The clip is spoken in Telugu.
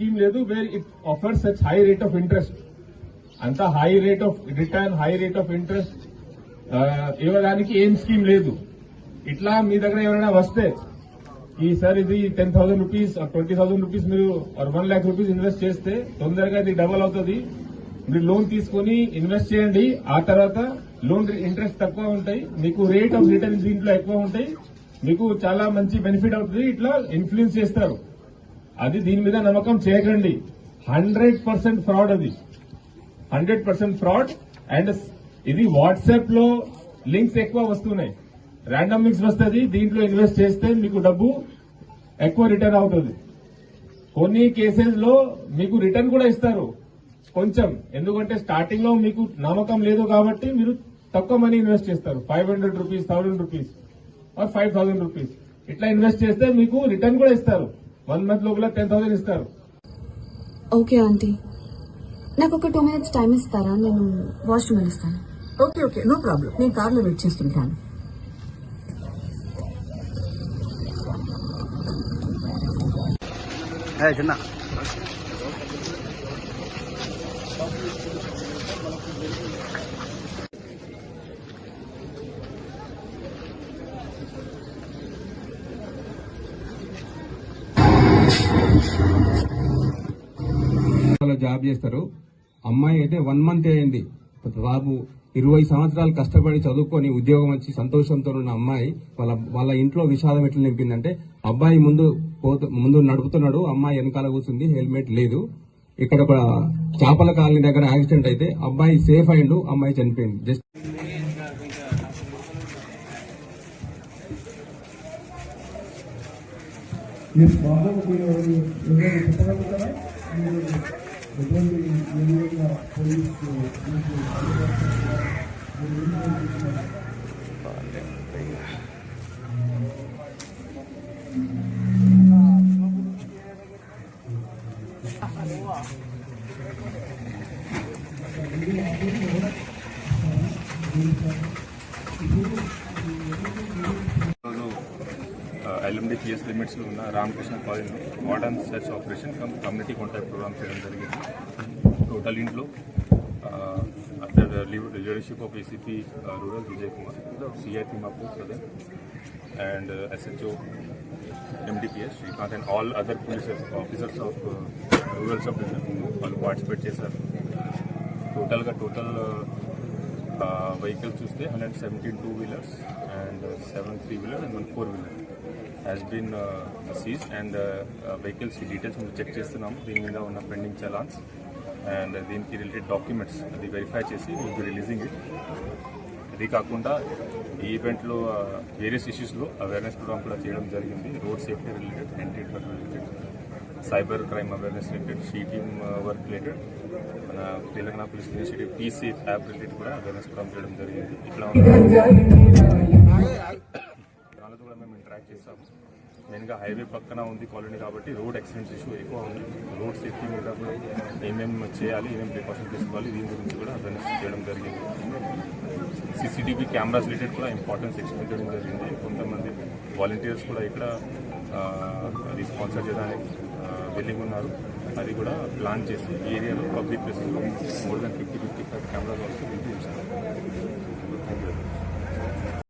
స్కీమ్ లేదు where it offer such high rate of interest అంత high rate of return high rate of interest ఇవ్వడానికి ఏం స్కీమ్ లేదు. ఇట్లా మీ దగ్గర ఎవరైనా వస్తే ఈ సార్ ఇది ten thousand rupees twenty thousand rupees మీరు వన్ ల్యాక్ రూపీస్ ఇన్వెస్ట్ చేస్తే తొందరగా ఇది డబల్ అవుతుంది. మీరు లోన్ తీసుకుని ఇన్వెస్ట్ చేయండి. ఆ తర్వాత లోన్ ఇంట్రెస్ట్ తక్కువ ఉంటాయి. మీకు రేట్ ఆఫ్ రిటర్న్ దీంట్లో ఎక్కువ ఉంటాయి. మీకు చాలా మంచి బెనిఫిట్ అవుతుంది. ఇట్లా ఇన్ఫ్లుయెన్స్ చేస్తారు. అది దీని మీద నమ్మకం చేయకండి హండ్రెడ్ పర్సెంట్ ఫ్రాడ్ అది. హండ్రెడ్ పర్సెంట్ ఫ్రాడ్ అండ్ ఇది వాట్సాప్లో లింక్స్ ఎక్కువ వస్తున్నాయి. ర్యాండమ్ లింక్స్ వస్తుంది దీంట్లో ఇన్వెస్ట్ చేస్తే మీకు డబ్బు ఎక్కువ రిటర్న్ అవుతుంది. కొన్ని కేసెస్లో మీకు రిటర్న్ కూడా ఇస్తారు. కొంచెం. ఎందుకంటే స్టార్టింగ్లో మీకు నమ్మకం లేదు కాబట్టి మీరు తక్కువ మనీ ఇన్వెస్ట్ చేస్తారు. Five hundred rupees thousand rupees or five thousand rupees ఇట్లా ఇన్వెస్ట్ చేస్తే మీకు రిటర్న్ కూడా ఇస్తారు. వన్ మంత్ లోపల టెన్ థౌసండ్ ఇస్తారు. ఓకే ఆంటీ నాకు ఒక టూ మినిట్స్ టైం ఇస్తారా? నేను వాష్రూమ్ వెళ్ళిస్తాను. ఓకే ఓకే నో ప్రాబ్లం నేను కార్లో వెయిట్ చేస్తుంటాను. చిన్న. జాబ్ చేస్తారు. అమ్మాయి అయితే వన్ మంత్ అయింది. బాబు ఇరవై సంవత్సరాలు కష్టపడి చదువుకొని ఉద్యోగం వచ్చి సంతోషంతో ఉన్న అమ్మాయి వాళ్ళ వాళ్ళ ఇంట్లో విషాదం ఎట్లా నింపిందంటే అబ్బాయి ముందు పోతు ముందు నడుపుతున్నాడు అమ్మాయి వెనకాల కూర్చుంది హెల్మెట్ లేదు. ఇక్కడ ఒక చేపల కాలనీ దగ్గర యాక్సిడెంట్ అయితే అబ్బాయి సేఫ్ అయిండు అమ్మాయి చనిపోయింది. జస్ట్ మీరు ప్రాబ్లం మీరు ఏదైనా చెప్పగలుగుతారా మీరు ఎటువంటి ఏ విధంగా పోలీస్ మీకు మీరు ఏం చేస్తున్నారు? ఈరోజు ఎల్ఎండి పిఎస్ లిమిట్స్లో ఉన్న రామకృష్ణ కాలేజ్లో modern search operation cum community contact program చేయడం జరిగింది టోటల్ ఇంట్లో after leadership of ACP rural Vijay Kumar CI Thimmapur Sadar and SHO MDPS Srikanth and all other police officers of rural sub division వాళ్ళు పార్టిసిపేట్ చేశారు టోటల్గా టోటల్ వెహికల్ చూస్తే hundred seventeen two wheelers and seven three wheeler and one four wheeler has been seize and vehicles details మేము చెక్ చేస్తున్నాము. దీని మీద ఉన్న పెండింగ్ చలాన్స్ అండ్ దీనికి రిలేటెడ్ డాక్యుమెంట్స్ అది వెరిఫై చేసి మీకు రిలీజింగ్ ఇట్ ఇది కాకుండా ఈ ఈవెంట్లో వేరియస్ ఇష్యూస్లో అవేర్నెస్ ప్రోగ్రామ్ కూడా చేయడం జరిగింది. Road safety related MT related cyber crime awareness related she team uh, work related మన Telangana police initiative PC app related కూడా అవేర్నెస్ ప్రోగ్రామ్ చేయడం జరిగింది. ఇట్లా దానితో కూడా మేము ఇంటరాక్ట్ చేస్తాము మెయిన్గా హైవే పక్కన ఉంది కాలనీ కాబట్టి రోడ్ యాక్సిడెంట్స్ ఇష్యూ ఎక్కువ ఉంది. రోడ్ సేఫ్టీ మీద కూడా ఏమేమి చేయాలి ఏమేమి ప్రికాషన్ తీసుకోవాలి దీని గురించి కూడా అవేర్నెస్ చేయడం జరిగింది. సీసీటీవీ కెమెరాస్ రిలేటెడ్ కూడా ఇంపార్టెన్స్ ఎక్స్ప్లెయిన్ చేయడం జరిగింది. కొంతమంది వాలంటీర్స్ కూడా ఇక్కడ uh, అది స్పాన్సర్ చేయడానికి వెళ్ళి ఉన్నారు. అది కూడా ప్లాన్ చేసి ఏరియాలో పబ్లిక్ ప్లేసెస్లో more than fifty fifty five cameras వరకు వినిపించారు థ్యాంక్ యూ